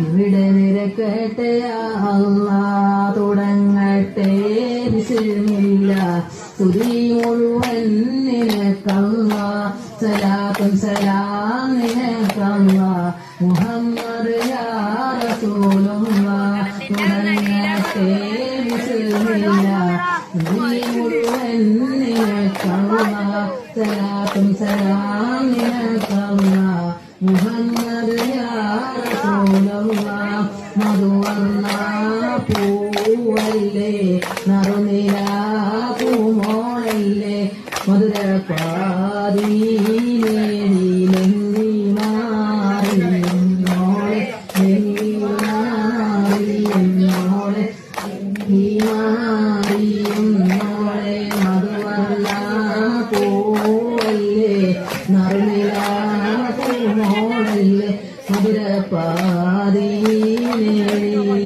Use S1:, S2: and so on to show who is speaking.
S1: ഇവിടെ നിരക്കട്ടെ അല്ലാ. തുടങ്ങട്ടെ വിസിമില്ല തുതി മുഴുവൻ നിനക്കല്ല സലാത്തും സലാം നിനക്കല്ല മുഹമ്മദ് തുടങ്ങട്ടെ വിസിമില്ല തുതി മുഴുവൻ നിനക്കല്ല സലാത്തും സലാം നിനക്കല്ല മുഹമ്മദ് മധുവർണ പൂവല്ലേ നറുനില പൂമോളല്ലേ മധുര പാതീലേലി മാറിയെന്നോളെ ലെങ്ങി മാറിയെന്നോളെ ലെങ്ങി മാറിയെന്നോളെ നറുനിലാമോടല്ലേ മധുരപാതീനേ